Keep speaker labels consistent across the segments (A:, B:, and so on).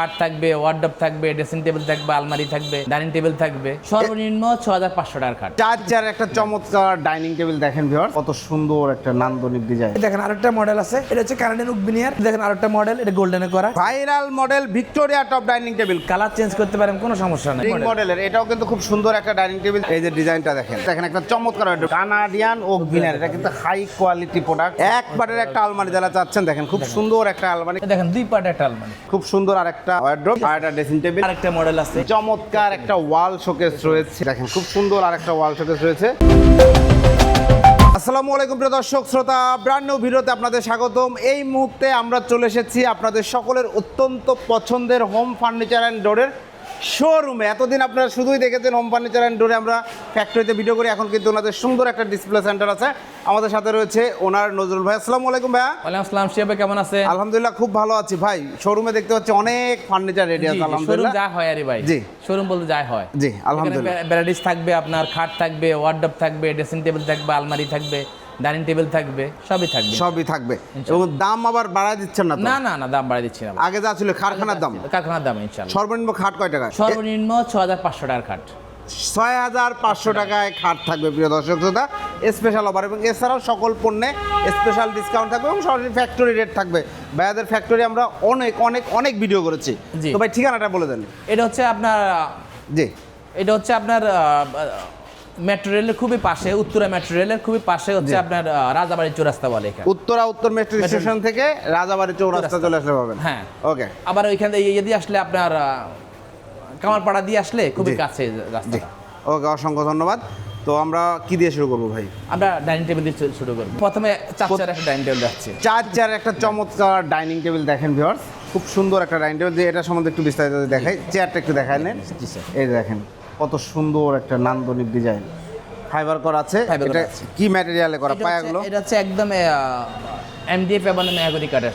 A: খাট থাকবে ওয়ার্ডরোব থাকবে ড্রেসিং টেবিল থাকবে আলমারি থাকবে ডাইনিং টেবিল থাকবে। সর্বনিম্ন ছ হাজার পাঁচশো টাকার খাট।
B: চার চার একটা চমৎকার ডাইনিং টেবিল দেখেন ভিউয়ার কত সুন্দর একটা নান্দনিক ডিজাইন
C: দেখেন আরেকটা মডেল আছে এটা হচ্ছে কানাডিয়ান উকবিনিয়ার দেখেন আরেকটা মডেল এটা গোল্ডেনে করা।
B: Viral model Victoria top dining table
C: colour change করতে পারেন কোনো সমস্যা নেই।
B: মডেলের এটাও কিন্তু খুব সুন্দর একটা ডাইনিং টেবিল এই যে ডিজাইনটা দেখেন দেখেন একটা চমৎকার কানাডিয়ান ওক ভিনার এটা কিন্তু হাই কোয়ালিটি প্রোডাক্ট এক পাটের একটা আলমারি যারা চাচ্ছেন দেখেন খুব সুন্দর একটা আলমারি।
A: দেখেন দুই পার্ট একটা আলমারি।
B: খুব সুন্দর আর একটা ওয়ার্ড্রোপ আর একটা ড্রেসিং টেবিল
C: আরেকটা মডেল আছে।
B: চমৎকার একটা ওয়াল শোকেস রয়েছে। দেখেন খুব সুন্দর আর একটা ওয়াল শোকেস রয়েছে। আসসালামু আলাইকুম প্রিয় দর্শক শ্রোতা ব্র্যান্ড নিউ ভিডিওতে আপনাদের স্বাগতম। এই মুহূর্তে আমরা চলে এসেছি আপনাদের সকলের অত্যন্ত পছন্দের হোম ফার্নিচার অ্যান্ড ডোরের শোরুমে এতদিন আপনারা শুধুই দেখেছেন হোম ফার্নিচার অ্যান্ড ডোরে আমরা ফ্যাক্টরিতে ভিডিও করি। এখন কিন্তু ওনাদের সুন্দর একটা ডিসপ্লে সেন্টার আছে। আমাদের সাথে রয়েছে ওনার নজরুল ভাই। আসসালামু আলাইকুম ভাইয়া।
A: ওয়ালাইকুম আসসালাম। শিয়াবে কেমন আছে
B: আলহামদুলিল্লাহ খুব ভালো আছি ভাই। শোরুমে দেখতে পাচ্ছি অনেক ফার্নিচার রেডি আছে আলহামদুলিল্লাহ।
A: যা হয় আরে ভাই।
B: জি।
A: শোরুম বলতে যাই হয়।
B: জি আলহামদুলিল্লাহ।
A: ভ্যারাইটিস থাকবে আপনার খাট থাকবে ওয়ার্ডরোব থাকবে ড্রেসিং টেবিল থাকবে আলমারি থাকবে। ডাইনিং টেবিল থাকবে সবই থাকবে।
B: সবই থাকবে। এবং দাম আবার বাড়ায় দিচ্ছেন না
A: না না না দাম বাড়িয়ে দিচ্ছি না।
B: আগে যা ছিল কারখানার দাম?
A: কারখানার দাম ইনশাল্লাহ।
B: সর্বনিম্ন খাট কয় টাকা?
A: সর্বনিম্ন ছ হাজার পাঁচশো টাকার খাট।
B: ছয় হাজার পাঁচশো টাকায় খাট থাকবে প্রিয় দর্শক শ্রোতা। স্পেশাল অফার এবং এছাড়াও সকল পণ্যে স্পেশাল ডিসকাউন্ট থাকবে এবং সরাসরি ফ্যাক্টরি রেট থাকবে। ভাইয়াদের ফ্যাক্টরি আমরা অনেক অনেক অনেক ভিডিও করেছি। তো ভাই ঠিকানাটা বলে দেন।
A: এটা হচ্ছে আপনার
B: জি।
A: এটা হচ্ছে আপনার মেট্রো রেলের খুবই পাশে উত্তরা মেট্রো রেলের খুবই পাশে হচ্ছে আপনার রাজাবাড়ি চৌরাস্তা বলে এখানে
B: উত্তরা উত্তর মেট্রো স্টেশন থেকে রাজাবাড়ি চৌরাস্তা চলে আসলে পাবেন।
A: হ্যাঁ।
B: ওকে।
A: আবার ওইখান থেকে ইয়ে দিয়ে আসলে আপনার কামারপাড়া দিয়ে আসলে খুবই কাছে রাস্তা
B: ওকে অসংখ্য ধন্যবাদ। তো আমরা কি দিয়ে শুরু করব ভাই?
A: আমরা ডাইনিং টেবিল দিয়ে শুরু করব। প্রথমে চার চার একটা ডাইনিং টেবিল যাচ্ছে
B: চার চার একটা চমৎকার ডাইনিং টেবিল দেখেন ভিউয়ার্স খুব সুন্দর একটা ডাইনিং টেবিল। যে এটা সম্বন্ধে একটু বিস্তারিত দেখাই। চেয়ারটা একটু দেখাই নেন। এই দেখেন। কত সুন্দর একটা নান্দনিক ডিজাইন ফাইবার করা আছে এটা কি ম্যাটেরিয়ালে করা? পায়াগুলো?
A: এটা হচ্ছে একদম এমডিএফ এবং মেয়াগুনি কাঠের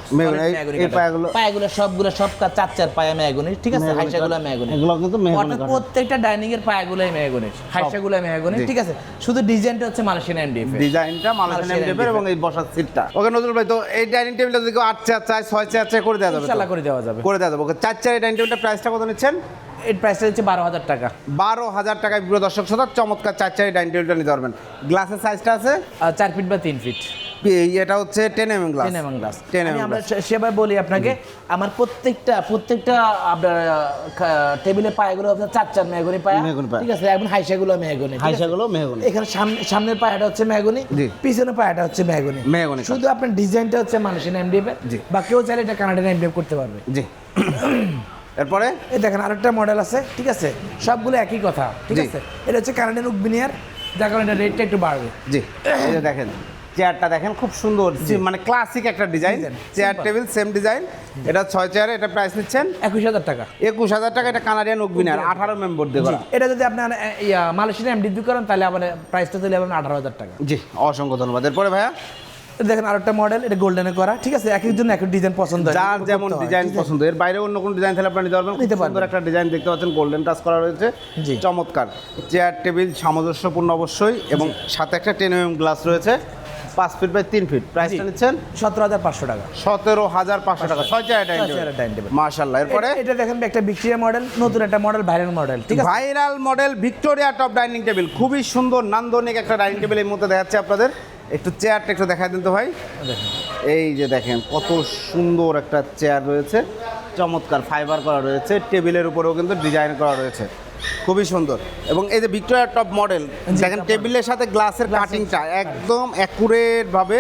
B: এই- পায়াগুলো?
A: পায়াগুলো সবগুলো সব কা- চার চার পায়া মেয়াগুনি ঠিক আছে? হাইসাগুলো। মেয়াগুনি।
B: এগুলো কিন্তু
A: অর্থাৎ প্রত্যেকটা ডাইনিং এর পায়াগুলোই মেয়াগুনি হাইসাগুলো মেয়াগুনি। ঠিক আছে? শুধু ডিজাইনটা হচ্ছে মালয়েশিয়ান এমডিএফ
B: ডিজাইনটা মালয়েশিয়ান এমডিএফ এবং এই বসার সিটটা ওকে নজরুল ভাই তো এই ডাইনিং টেবিলটা যদি আট চার চার ছয় চার চায় করে দেওয়া যাবে?
A: ইনশাআল্লাহ করে দেওয়া যাবে।
B: করে দেওয়া যাবে। ওকে চার চেয়ার এই ডাইনিং টেবিলটা প্রাইসটা কত নিচ্ছেন?
A: এর প্রাইসটা হচ্ছে বারো হাজার টাকা।
B: বারো হাজার টাকায় প্রিয় দর্শক শ্রোতা চমৎকার চার চারি ডাইনিং টেবিলটা নিতে পারবেন গ্লাসের সাইজটা আছে?
A: চার ফিট বা তিন ফিট
B: এটা হচ্ছে ten m m glass
A: ten mm glass
B: 10
A: আমি
B: mm
A: আমরা
B: glass।
A: সে- সেবার বলি আপনাকে আমার প্রত্যেকটা প্রত্যেকটা আপনার টেবিলে পায়াগুলো আপনার চার চার মেহগুনি পায়া।
B: মেহগনি পায়া।
A: ঠিক আছে এবং হাইসাগুলো মেহগুনি?
B: হাইসাগুলো মেহগনি।
A: এখানে সামনে সামনের পায়াটা হচ্ছে মেহগুনি
B: জি।
A: পিছনের পায়াটা হচ্ছে মেহগুনি।
B: মেহগনি
A: শুধু আপনার ডিজাইনটা হচ্ছে মানুষের এমডিএফ
B: জি।
A: বা কেউ চাইলে এটা কানাডিয়ান এমডিএফ করতে পারবে।
B: জি। এরপরে?
C: এই দেখেন আরেকটা মডেল আছে ঠিক আছে?
A: সবগুলো একই কথা ঠিক আছে?
C: এটা হচ্ছে কানাডিয়ান উকবিনিয়ার যার কারণে এটা রেটটা একটু বাড়বে।
B: জি যে দেখেন চেয়ারটা দেখেন খুব সুন্দর মানে ক্লাসিক একটা design chair table same design এটা ছয় চেয়ারে এটা প্রাইস নিচ্ছেন
A: একুশ হাজার টাকা।
B: একুশ হাজার টাকা এটা কানাডিয়ান উকবিনার আঠারো মেম্বার দিয়ে
A: এটা যদি আপনার মালয়েশিয়ান এমডিএফ করেন তাহলে আমার প্রাইসটা চলে যাবে আঠারো হাজার টাকা।
B: জি অসংখ্য ধন্যবাদ। এরপরে ভাইয়া?
C: এটা দেখেন আরেকটা মডেল এটা গোল্ডেনে করা। ঠিক আছে এক একজন এক ডিজাইন পছন্দ
B: যার যেমন ডিজাইন পছন্দ এর বাইরে অন্য কোনো ডিজাইন তাহলে আপনি নিতে পারবেন।
C: নিতে পারবেন।
B: একটা ডিজাইন দেখতে পাচ্ছেন গোল্ডেন টাচ করা রয়েছে।
C: জি।
B: চমৎকার। চেয়ার টেবিল সামঞ্জস্যপূর্ণ অবশ্যই এবং সাথে একটা টেন এম গ্লাস রয়েছে। পাঁচ ফিট বাই তিন ফিট প্রাইসটা। নিচ্ছেন?
C: সতেরো হাজার পাঁচশো টাকা।
B: সতেরো হাজার পাঁচশো টাকা। ছয়
C: চেয়ারের dining table।
B: মার্শাল্লাহ এরপরে?
C: এটা দেখেন একটা ভিক্টোরিয়া মডেল নতুন একটা মডেল ভাইরাল মডেল ঠিক আছে?
B: Viral model Victoria top dining table খুবই সুন্দর নান্দনিক একটা ডাইনিং টেবিল এই মধ্যে দেখাচ্ছে আপনাদের। একটু চেয়ারটা একটু দেখা দিন তো ভাই। এই যে দেখেন কত সুন্দর একটা চেয়ার রয়েছে। চমৎকার ফাইবার করা রয়েছে টেবিলের উপরেও কিন্তু ডিজাইন করা রয়েছে। খুবই সুন্দর। এবং এই যে ভিক্টোরিয়া টপ মডেল দেখেন টেবিলের সাথে গ্লাসের কাটিংটা একদম অ্যাকুরেট ভাবে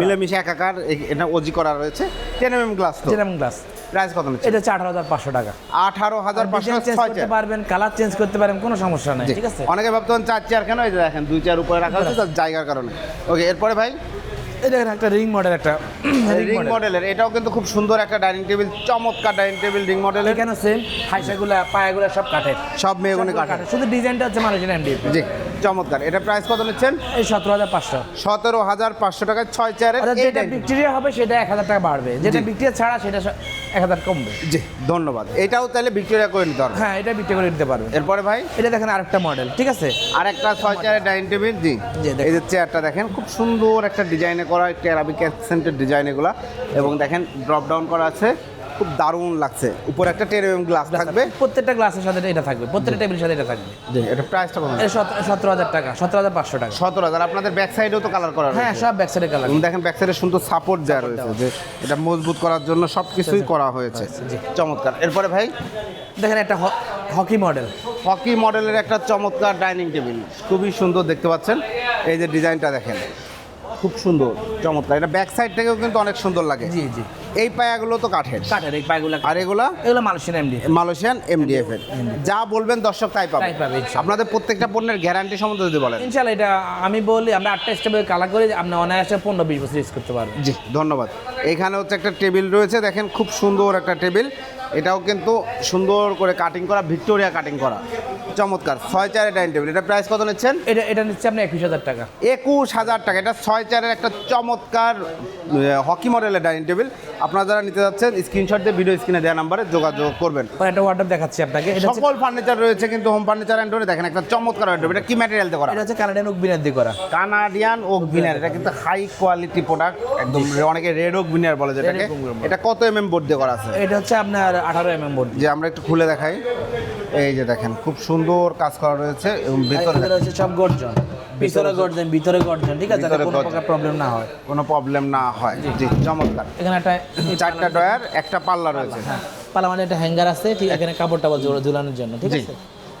B: মিলেমিশে একাকার এটা ওজি করা রয়েছে। Ten m glass
C: glass
B: price কত
C: এটা হচ্ছে আঠারো হাজার পাঁচশো টাকা।
B: আঠারো হাজার পাঁচশো
C: চেঞ্জ করতে পারবেন কালার চেঞ্জ করতে পারেন কোনো সমস্যা নেই ঠিক আছে?
B: অনেকে ভাবতেন চার চেয়ার কেন? এই দেখেন দুই চেয়ার উপরে রাখা হচ্ছে জায়গার কারণে। ওকে এরপরে ভাই?
C: এই দেখেন একটা রিং মডেল একটা
B: রিং মডেলের এটাও কিন্তু খুব সুন্দর একটা ডাইনিং টেবিল চমৎকার ডাইনিং টেবিল রিং মডেলের
C: এখানে সেম হাইসাগুলা পায়াগুলা সব কাঠের।
B: সব মেয়েগুনি কাঠের।
C: শুধু ডিজাইনটা হচ্ছে এমডিএফ
B: জি। চমৎকার। এটা প্রাইস কত নিচ্ছেন?
C: এই সতেরো হাজার পাঁচশো।
B: সতেরো হাজার পাঁচশো টাকায় ছয় চেয়ারের
C: যেটা
B: dining-
C: ভিক্টোরিয়া হবে সেটা এক হাজার টাকা বাড়বে। যেটা। ভিক্টোরিয়া ছাড়া সেটা এক হাজার কমবে।
B: জি ধন্যবাদ। এটাও তাহলে ভিক্টোরিয়া করে নিতে হবে
C: হ্যাঁ এটা বিক্রি করে নিতে পারবে।
B: এরপরে ভাই?
C: এটা দেখেন আরেকটা মডেল ঠিক আছে?
B: আর একটা ছয় চেয়ারের ডাইনিং টেবিল জি, এই যে চেয়ারটা দেখেন খুব সুন্দর একটা ডিজাইনে করা একটা অ্যারাবিক অ্যাকসেন্টের ডিজাইন এগুলা। এবং দেখেন ড্রপ ডাউন করা আছে। খুব দারুণ লাগছে। উপরে একটা টেরিয়াম গ্লাস থাকবে।
A: প্রত্যেকটা গ্লাসের সাথে এটা থাকবে। প্রত্যেকটা টেবিলের সাথে এটা থাকবে।
B: জি এটা প্রাইসটা কত?
A: সতেরো হাজার টাকা সতেরো হাজার পাঁচশো টাকা।
B: সতেরো হাজার। আপনাদের ব্যাক সাইডেও তো কালার করা
A: হ্যাঁ। সব ব্যাক সাইডে কালার
B: দেখেন ব্যাক সাইডে সুন্দর সাপোর্ট দেওয়া রয়েছে। যে এটা মজবুত করার জন্য সব কিছুই করা হয়েছে। চমৎকার। এরপরে ভাই?
A: দেখেন একটা হকি মডেল
B: হকি মডেলের একটা চমৎকার ডাইনিং টেবিল খুবই সুন্দর দেখতে পাচ্ছেন। এই যে ডিজাইনটা দেখেন। খুব সুন্দর। চমৎকার। এটা ব্যাক সাইড থেকেও কিন্তু অনেক সুন্দর লাগে।
A: জি জি।
B: এই পায়াগুলো তো কাঠের।
A: কাঠের এই পায়গুলো
B: আর এগুলা?
A: এগুলো মালয়েশিয়ান এমডি
B: মালয়েশিয়ান এমডিএফ এর। যা বলবেন দর্শক তাই পাবে।
A: তাই পাবে,
B: আপনাদের প্রত্যেকটা পণ্যের গ্যারান্টি সম্বন্ধে যদি বলেন।
A: ইনশাল্লাহ এটা আমি বলি আমরা আটটা স্টেপে কালার করে আপনি অনায়াসে পনেরো বিশ বছর ইউজ করতে পারবেন।
B: জি ধন্যবাদ। এখানে হচ্ছে একটা টেবিল রয়েছে দেখেন খুব সুন্দর একটা টেবিল। এটাও কিন্তু সুন্দর করে কাটিং করা ভিক্টোরিয়া কাটিং করা। চমৎকার ছয় চারের ডাইনিং টেবিল। এটা প্রাইস কত নিচ্ছেন?
A: এটা এটা নিচ্ছে আপনি একুশ হাজার টাকা।
B: একুশ হাজার টাকা এটা ছয় চারের একটা চমৎকার হকি মডেলের ডাইনিং টেবিল। আপনারা যারা নিতে যাচ্ছেন স্ক্রিনশট দিয়ে ভিডিও স্ক্রিনে দেওয়া নাম্বারে যোগাযোগ করবেন।
A: একটা ওয়ার্ডার দেখাচ্ছি আপনাকে।
B: সকল ফার্নিচার রয়েছে কিন্তু হোম ফার্নিচার অ্যান্ড দেখেন একটা চমৎকার ওয়ার্ডরোব। এটা কি ম্যাটেরিয়াল দিয়ে করা?
A: এটা হচ্ছে কানাডিয়ান উক বিনার দিয়ে করা।
B: কানাডিয়ান ওক ভিনার এটা কিন্তু হাই কোয়ালিটি প্রোডাক্ট একদম অনেকে রেড ওক ভিনার বলে যেটাকে। এটা কত এমএম বোর্ড দিয়ে করা আছে?
A: এটা হচ্ছে আপনার আঠারো এম এম বোর্ড
B: যে আমরা একটু খুলে দেখাই। এই যে দেখেন খুব সুন্দর কাজ করা রয়েছে এবং ভিতরে
A: রয়েছে সব গর্জন। ভিতরে গর্জন। ভিতরে গর্জন ঠিক আছে? কোনো প্রকার প্রবলেম না হয়।
B: কোনো প্রবলেম না হয়। জি চমৎকার।
A: এখানে একটা
B: চারটা ডয়ার একটা পাল্লা রয়েছে।
A: পাল্লা মানে একটা হ্যাঙ্গার আছে ঠিক এখানে কাপড় টাপড় ঝুল- ঝুলানোর জন্য ঠিক আছে?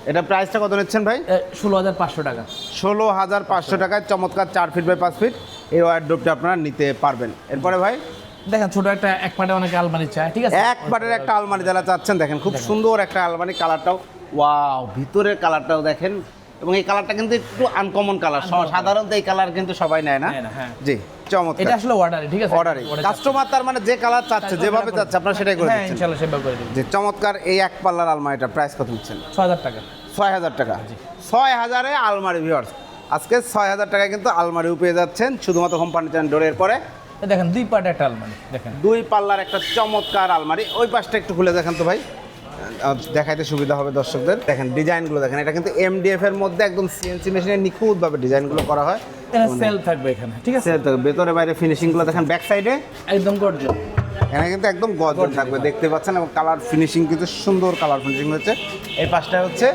B: এটা প্রাইসটা কত নিচ্ছেন ভাই?
A: ষোলো হাজার পাঁচশো টাকা।
B: ষোলো হাজার পাঁচশো টাকায় চমৎকার চার ফিট বাই পাঁচ ফিট এই ওয়ার্ডরোবটা আপনারা নিতে পারবেন। এরপরে ভাই?
A: দেখেন ছোট একটা এক পাটে অনেকে আলমারি চায় ঠিক আছে?
B: একবারের একটা আলমারি যারা চাচ্ছেন দেখেন খুব সুন্দর একটা আলমারি কালারটাও। ওয়াও ভিতরের কালারটাও দেখেন। এবং এই কালারটা কিন্তু একটু আনকমন কালার সাধারণত এই কালার কিন্তু সবাই নেয় না?
A: নেয় না, হ্যাঁ। এটা আসলে অর্ডারে ঠিক আছে?
B: অর্ডারে কাস্টমার তার মানে যে কালার চাচ্ছে যেভাবে চাচ্ছে আপনারা সেটাই করে
A: হ্যাঁ
B: দিচ্ছেন।
A: ইনশাল্লাহ সেবা করে দিন
B: যে চমৎকার এই এক পাল্লার আলমারিটা। প্রাইস কত নিচ্ছেন?
A: ছ হাজার টাকা।
B: ছয় হাজার টাকা। ছয় হাজারে আলমারি ভিউয়ার্স আজকে ছয় হাজার টাকায় কিন্তু আলমারিও পেয়ে যাচ্ছেন। শুধুমাত্র হোম ফার্নিচার ডোরের পরে
A: এ দেখেন দুই পাটে একটা আলমারি দেখেন।
B: দুই পাল্লার একটা চমৎকার আলমারি। ওই পাশটা একটু খুলে দেখেন তো ভাই। দেখাইতে সুবিধা হবে দর্শকদের। দেখেন ডিজাইনগুলো দেখেন এটা কিন্তু এমডিএফ এর মধ্যে একদম সিএনসি মেশিনে নিখুঁতভাবে ডিজাইনগুলো করা হয়।
A: সেল থাকবে এখানে ঠিক আছে?
B: সে তো ভেতরে বাইরে ফিনিশিংগুলো দেখেন ব্যাক সাইডে
A: একদম গর্জন
B: এখানে কিন্তু একদম গর্জন থাকবে দেখতে পাচ্ছেন? এবং কালার ফিনিশিং কিন্তু সুন্দর কালার ফিনিশিং হচ্ছে। এই পাশটা হচ্ছে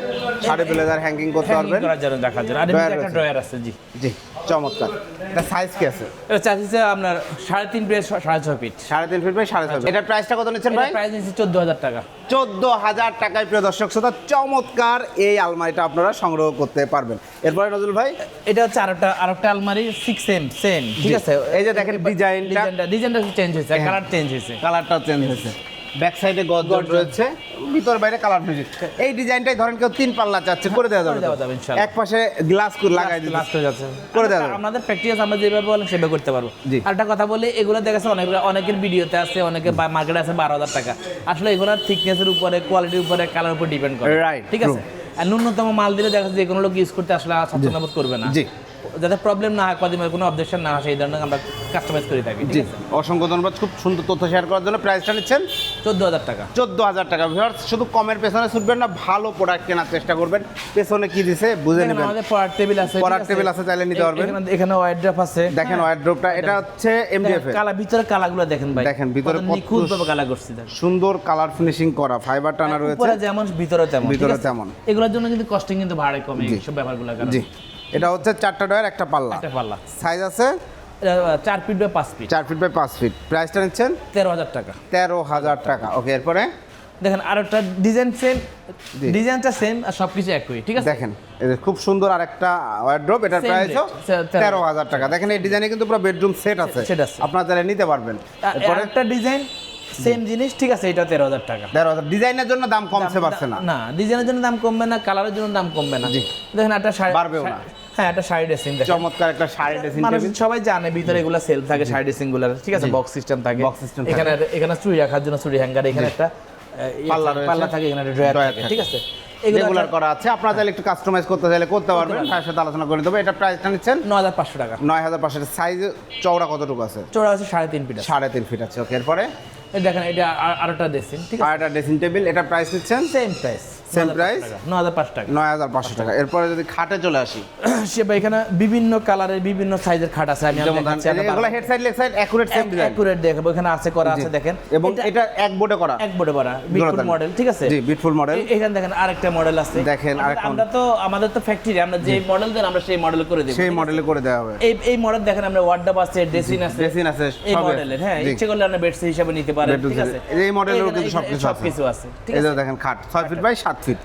B: শাড়ি ব্লেজার হ্যাঙ্গিং করতে পারবেন।
A: দেখার জন্য। আর একটা ড্রয়ার আছে জি।
B: জি। চমৎকার। এটা সাইজ কি আছে?
A: এটা চার্জেস আপনার সাড়ে তিন প্রেস সাড়ে ছয় ফিট।
B: সাড়ে তিন ফিট বাই সাড়ে ছয় এটার প্রাইসটা কত নিচ্ছেন ভাই?
A: প্রাইস নিচ্ছে চোদ্দ হাজার টাকা।
B: চোদ্দ হাজার টাকায় প্রিয় দর্শক শ্রোতা চমৎকার এই আলমারিটা আপনারা সংগ্রহ করতে পারবেন। এরপরে নজরুল ভাই?
A: এটা হচ্ছে আরেকটা আরেকটা আলমারি সিক্স সেম সেম ঠিক আছে?
B: এই যে দেখেন ডিজাইনটা
A: ডিজাইনটা চেঞ্জ হয়েছে
B: হ্যাঁ।
A: কালার চেঞ্জ হয়েছে।
B: কালারটা চেঞ্জ হয়েছে। ব্যাক সাইডে গর্জন। রয়েছে ভিতর বাইরে কালার এই ডিজাইনটাই ধরেন কেউ তিন পাল্লা চাচ্ছে করে দেওয়া যাবে
A: দেওয়া যাবে, ইনশাআল্লাহ।
B: এক পাশে গ্লাস লাগাই দিতে
A: হয়ে যাচ্ছে।
B: করে দেওয়া যাবে।
A: আমাদের প্র্যাকটিস আমরা যেভাবে বলেন সেভাবে করতে পারব। আর একটা কথা বলি এগুলো দেখা অনেক অনেকের ভিডিওতে আছে অনেকের মার্কেটে আছে বারো হাজার টাকা। আসলে এগুলোর থিকনেসের উপরে কোয়ালিটির উপরে কালার উপর ডিপেন্ড করে।
B: Right,
A: ঠিক আছে? আর ন্যূনতম মাল দিলে দেখা যাচ্ছে যে কোনো লোক ইউজ করতে আসলে স্বাচ্ছন্দ্য করবে না।
B: জি।
A: যাতে প্রবলেম না হয় কদিনের কোনো অবজেকশন না আসে এই ধরনের আমরা কাস্টমাইজ করে থাকি
B: জি। অসংখ্য ধন্যবাদ খুব সুন্দর তথ্য শেয়ার করার জন্য প্রাইসটা নিচ্ছেন।
A: চোদ্দ হাজার টাকা।
B: চোদ্দ হাজার টাকা ভিউয়ার্স শুধু কমের পেছনে ছুটবেন না ভালো প্রোডাক্ট কেনার চেষ্টা করবেন। পেছনে কি দিছে বুঝে নেবেন।
A: আমাদের পড়ার টেবিল আছে
B: পড়ার টেবিল আছে, চাইলে নিতে পারবেন।
A: এখানে- এখানে ওয়াইড্রপ আছে।
B: দেখেন ওয়ার্ড্রোবটা এটা হচ্ছে এমডিএফ
A: কালা ভিতরে কালাগুলো দেখেন ভাই।
B: দেখেন, ভিতরে
A: নিখুঁত ভাবে কালা করছি
B: সুন্দর কালার ফিনিশিং করা ফাইবার টানা রয়েছে।
A: উপরে যেমন ভিতরে তেমন
B: ভিতরে তেমন।
A: এগুলোর জন্য কিন্তু কস্টিং কিন্তু ভাড়া কমে
B: জি।
A: সব ব্যাপারগুলো
B: জি। এটা হচ্ছে চারটা ডয়ার একটা পাল্লা।
A: একটা পাল্লা।
B: সাইজ আছে?
A: চার ফিট বাই পাঁচ ফিট।
B: চার ফিট বাই পাঁচ ফিট। প্রাইসটা নিচ্ছেন?
A: তেরো হাজার টাকা।
B: তেরো হাজার টাকা। ওকে এরপরে?
A: দেখেন আর একটা ডিজাইন সেম ডিজাইনটা সেম আর সবকিছু একই ঠিক আছে?
B: দেখেন খুব সুন্দর আরেকটা ওয়ার্ড্রোব এটার
A: Same
B: প্রাইসও
A: তেরো।
B: হাজার টাকা। দেখেন এই ডিজাইনে কিন্তু পুরো বেডরুম সেট আছে। আপনারা তাহলে নিতে পারবেন।
A: আর একটা ডিজাইন সেম জিনিস ঠিক আছে এটা তেরো হাজার টাকা।
B: তেরো হাজার। ডিজাইনের জন্য দাম কমছে পারছে না।
A: না ডিজাইনের জন্য দাম কমবে না কালারের জন্য দাম কমবে না। দেখেন একটা
B: বাড়বেও না।
A: হ্যাঁ একটা শাড়ি ড্রেসিং
B: চমৎকার একটা শাড়ি ড্রেসিং
A: মানুষ সবাই জানে ভিতরে এগুলো সেল থাকে শাড়ি ড্রেসিংগুলো ঠিক আছে বক্স সিস্টেম থাকে।
B: System থাকে।
A: এখানে এখানে চুড়ি রাখার জন্য চুড়ি হ্যাঙ্গার এখানে একটা ইয়ে
B: পাল্লা
A: পাল্লা থাকে এখানে ড্রয়ার থাকে। ঠিক আছে?
B: রেগুলার করা আছে। আপনারা চাইলে একটু কাস্টমাইজ করতে চাইলে করতে পারবেন। তার সাথে আলোচনা করে দেবো। এটা প্রাইসটা নিচ্ছেন?
A: ন হাজার পাঁচশো টাকা।
B: নয় হাজার পাঁচশো। সাইজ চওড়া কতটুকু আছে?
A: চোরা আছে সাড়ে তিন ফিট।
B: সাড়ে তিন ফিট আছে। ওকে এরপরে?
A: দেখেন এটা আর- আরেকটা ড্রেসিং ঠিক আছে?
B: আরেকটা ড্রেসিং টেবিল এটা প্রাইস হচ্ছে
A: সেম প্রাইস
B: সেম প্রাইস
A: ন হাজার পাঁচ টাকা।
B: নয় হাজার পাঁচশো টাকা। এরপরে যদি খাটে চলে আসি?
A: সে ভাই এখানে বিভিন্ন কালারের বিভিন্ন সাইজের খাট আছে। আমি
B: এগুলো head side leg side accurate same design
A: accurate দেখাবো। এখানে আছে করা আছে দেখেন।
B: এবং
A: এটা
B: এক বোর্ডে করা।
A: এক বোর্ডে করা। বিটফুল মডেল ঠিক আছে?
B: জি বিটফুল মডেল
A: এখানে দেখেন আরেকটা মডেল আছে।
B: দেখেন,
A: আমরা-
B: আরেকটা
A: আমরা তো আমাদের তো ফ্যাক্টরি আমরা যে মডেল দেন আমরা সেই মডেল করে দেব
B: সেই মডেলে করে দেওয়া হবে।
A: এই এই মডেল দেখেন আমরা ওয়ার্ডাপ আছে ড্রেসিং আছে।
B: ড্রেসিং আছে
A: এই মডেলের হ্যাঁ ইচ্ছে করলে আমরা বেডস হিসাবে নিতে পারেন ঠিক আছে?
B: এই মডেলেরও
A: এখানে-
B: কিন্তু সবকিছু আছে।
A: সবকিছু আছে। ঠিক
B: এই
A: আছে?
B: দেখেন খাট ছয় ফিট বাই সাত ফিট।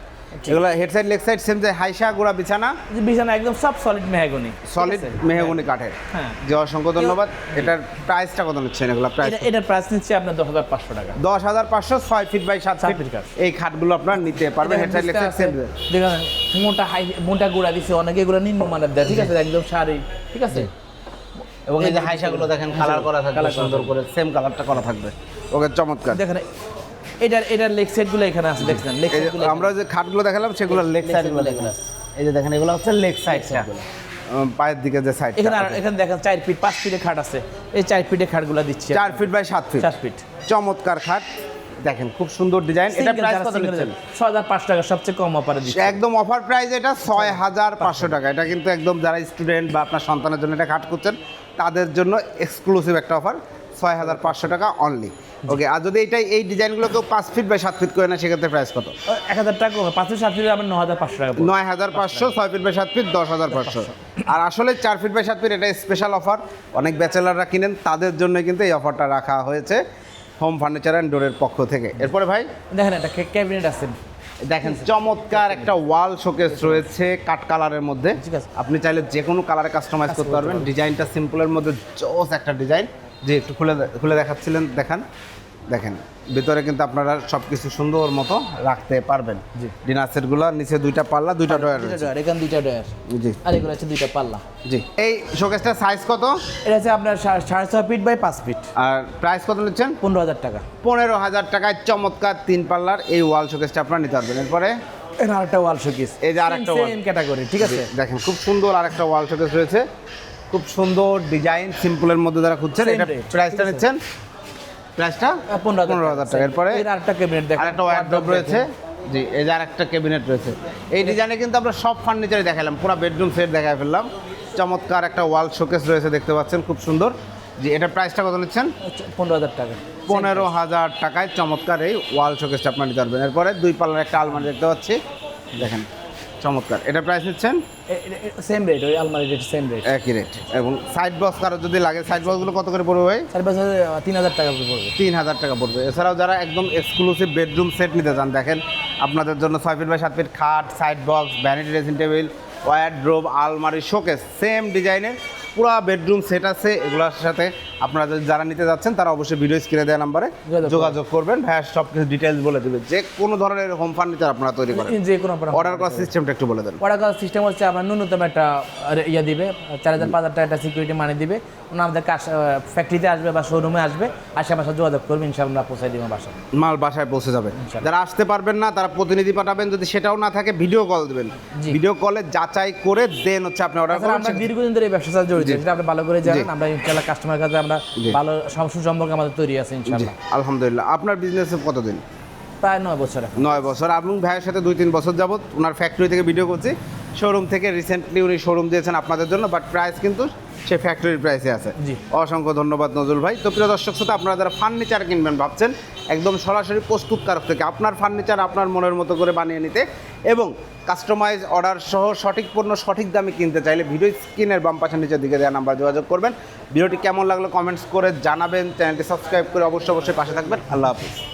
B: এগুলো head side leg side same যে হাইসা গোড়া বিছানা?
A: যে বিছানা একদম সব সলিড মেহগনি।
B: সলিড মেহগুনি কাঠের।
A: হ্যাঁ।
B: যে অসংখ্য ধন্যবাদ। এটার প্রাইসটা কত নিচ্ছেন এগুলো প্রাইস
A: এটার প্রাইস নিচ্ছে আপনার দশ হাজার পাঁচশো টাকা।
B: দশ হাজার পাঁচশো ছয় ফিট বাই সাত ফিট। এই খাটগুলো আপনার নিতে পারবেন head side leg side same
A: দেখেন মোটা হাই মোটা গুড়া দিছে অনেকে এগুলো নিম্ন মানের দেয় ঠিক আছে? একদম শাড়ি ঠিক আছে?
B: এবং এই যে হাইসাগুলো দেখেন কালার করা থাকবে সুন্দর করে সেম কালারটা করা থাকবে। ওকে চমৎকার।
A: দেখেন এটার এটার লেগ সেটগুলো এখানে আছে দেখছেন? লেগ
B: এই যে
A: সেটগুলো
B: আমরা যে খাটগুলো দেখালাম সেগুলো লেগ
A: Leg সাইডগুলো এগুলো আছে।
B: এই যে দেখেন এগুলো হচ্ছে লেগ সাইডটা পায়ের দিকে যে সাইড
A: এখানে এখানে দেখেন চার ফিট পাঁচ ফিটের খাট আছে। এই চার ফিটের খাটগুলো দিচ্ছে
B: চার ফিট বাই সাত ফিট
A: চার ফিট
B: চমৎকার খাট। দেখেন খুব সুন্দর ডিজাইন এটা প্রাইস কত নিচ্ছেন?
A: ছয় হাজার পাঁচ টাকা সবচেয়ে কম অফারে দিচ্ছে।
B: একদম অফার প্রাইস এটা ছয় হাজার পাঁচশো টাকা। এটা কিন্তু একদম যারা স্টুডেন্ট বা আপনার সন্তানের জন্য এটা খাট করছেন তাদের জন্য এক্সক্লুসিভ একটা অফার ছয় হাজার পাঁচশো টাকা অনলি ওকে আর যদি এটাই এই ডিজাইনগুলো কেউ পাঁচ ফিট বাই সাত ফিট করে না সেক্ষেত্রে প্রাইস কত?
A: এক হাজার টাকা কমে। পাঁচশো সাত ফিটে আমার ন হাজার পাঁচশো টাকা
B: নয় হাজার পাঁচশো ছয় ফিট বাই সাত ফিট দশ হাজার পাঁচশো। আর আসলে চার ফিট বাই সাত ফিট এটা স্পেশাল অফার অনেক ব্যাচেলাররা কিনেন তাদের জন্য কিন্তু এই অফারটা রাখা হয়েছে হোম ফার্নিচার অ্যান্ড ডোরের পক্ষ থেকে। এরপরে ভাই?
A: দেখেন একটা ক্যাবিনেট আছে।
B: দেখেন চমৎকার একটা ওয়াল শোকেস রয়েছে কাট কালারের মধ্যে। আপনি চাইলে যে কোনো কালারে কাস্টমাইজ করতে পারবেন। ডিজাইনটা সিম্পলের মধ্যে জোস একটা ডিজাইন। যে একটু খুলে খুলে দেখাচ্ছিলেন দেখান। দেখেন ভিতরে কিন্তু আপনারা সব কিছু সুন্দর মতো রাখতে পারবেন।
A: জি।
B: ডিনার সেটগুলো নিচে দুইটা পাল্লা দুইটা ডয়ার
A: ডয়ার এখানে দুইটা ডয়ার
B: জি।
A: আর এগুলো হচ্ছে দুইটা পাল্লা।
B: জি। এই শোকেসটার সাইজ কত?
A: এটা হচ্ছে আপনার সাড়ে ছয় ফিট বাই পাঁচ ফিট
B: আর প্রাইস কত নিচ্ছেন?
A: পনেরো হাজার টাকা।
B: পনেরো হাজার টাকায় চমৎকার তিন পাল্লার এই ওয়াল শোকেসটা আপনারা নিতে পারবেন। এরপরে?
A: এখানে আরেকটা ওয়াল শোকিস
B: এই যে আরেকটা।
A: সেম ক্যাটাগরি ঠিক আছে?
B: দেখেন খুব সুন্দর আরেকটা ওয়াল শোকেস রয়েছে। খুব সুন্দর ডিজাইন সিম্পলের মধ্যে যারা খুঁজছেন এটা প্রাইসটা নিচ্ছেন। প্রাইসটা
A: পনেরো
B: হাজার টাকা। এরপরে
A: এর আরেকটা ক্যাবিনেট দেখেন।
B: আরেকটা ওয়ার্ড্রপ রয়েছে। জি এই যে আরেকটা ক্যাবিনেট রয়েছে। এই ডিজাইনে কিন্তু আমরা সব ফার্নিচারে দেখালাম পুরো বেডরুম সেট দেখায় ফেললাম। চমৎকার একটা ওয়াল শোকেস রয়েছে দেখতে পাচ্ছেন খুব সুন্দর। জি এটা প্রাইসটা কত নিচ্ছেন?
A: পনেরো হাজার টাকা।
B: পনেরো হাজার টাকায় চমৎকার এই ওয়াল শোকেসটা আপনার নিতে পারবেন। এরপরে দুই পাল্লার একটা আলমারি দেখতে পাচ্ছি। দেখেন। চমৎকার। এটা প্রাইস নিচ্ছেন
A: সেম রেট ওই আলমারি রেট সেম রেট
B: একই রেট এবং সাইড বক্স কারও যদি লাগে সাইড বক্সগুলো কত করে পড়বে ভাই?
A: চার বছর তিন হাজার টাকা পড়বে।
B: তিন হাজার টাকা পড়বে। এছাড়াও যারা একদম এক্সক্লুসিভ বেডরুম সেট নিতে চান দেখেন আপনাদের জন্য ছয় ফিট বাই সাত ফিট খাট side box vanity dressing table wardrobe আলমারি শোকেস সেম ডিজাইনের পুরো বেডরুম সেট আছে এগুলোর সাথে আপনারা যারা নিতে যাচ্ছেন তারা অবশ্যই ভিডিও স্ক্রিনে দেওয়া নাম্বারে
A: যোগাযোগ
B: করবেন। ভাইয়া সব কিছু ডিটেলস বলে দেবে। যে কোনো ধরনের হোম ফার্নিচার আপনারা তৈরি করেন।
A: যে কোনো আপনার
B: অর্ডার করার সিস্টেমটা একটু বলে দেন।
A: অর্ডার করার সিস্টেম হচ্ছে আপনার ন্যূনতম একটা ইয়ে দিবে। চার হাজার পাঁচ হাজার টাকা একটা সিকিউরিটি মানি দিবে। ওনা আমাদের কাজ ফ্যাক্টরিতে আসবে বা শোরুমে আসবে আসে সাথে যোগাযোগ করবে ইনশাআল্লাহ আমরা পৌঁছে দিব বাসা
B: মাল বাসায় পৌঁছে যাবে। যারা আসতে পারবেন না তারা প্রতিনিধি পাঠাবেন। যদি সেটাও না থাকে ভিডিও কল দেবেন। ভিডিও কলে যাচাই করে দেন হচ্ছে আপনি অর্ডার করবেন
A: আমরা দীর্ঘদিন ধরে এই ব্যবসার সাথে জড়িত। সেটা আপনি ভালো করে জানেন আমরা ইনশাআল্লাহ কাস্টমার কাছে আমরা ভালো সংসদ সুসম্পর্ক আমাদের তৈরি আছে ইনশাআল্লাহ।
B: আলহামদুলিল্লাহ। আপনার বিজনেসে কতদিন?
A: প্রায় নয় বছর
B: নয় বছর। এবং ভাইয়ের সাথে দুই তিন বছর যাবত ওনার ফ্যাক্টরি থেকে ভিডিও করছি। শোরুম থেকে রিসেন্টলি উনি শোরুম দিয়েছেন আপনাদের জন্য বাট প্রাইস কিন্তু সে ফ্যাক্টরির প্রাইসে আছে।
A: জি।
B: অসংখ্য ধন্যবাদ নজরুল ভাই। তো প্রিয় দর্শক শ্রোতা আপনারা যারা ফার্নিচার কিনবেন ভাবছেন একদম সরাসরি প্রস্তুতকারক থেকে আপনার ফার্নিচার আপনার মনের মতো করে বানিয়ে নিতে এবং কাস্টমাইজ অর্ডার সহ সঠিক পণ্য সঠিক দামে কিনতে চাইলে ভিডিও স্ক্রিনের বাম পাশের নিচের দিকে দেওয়া নাম্বার যোগাযোগ করবেন। ভিডিওটি কেমন লাগল কমেন্টস করে জানাবেন। চ্যানেলটি সাবস্ক্রাইব করে অবশ্যই অবশ্যই পাশে থাকবেন। আল্লাহ হাফিজ।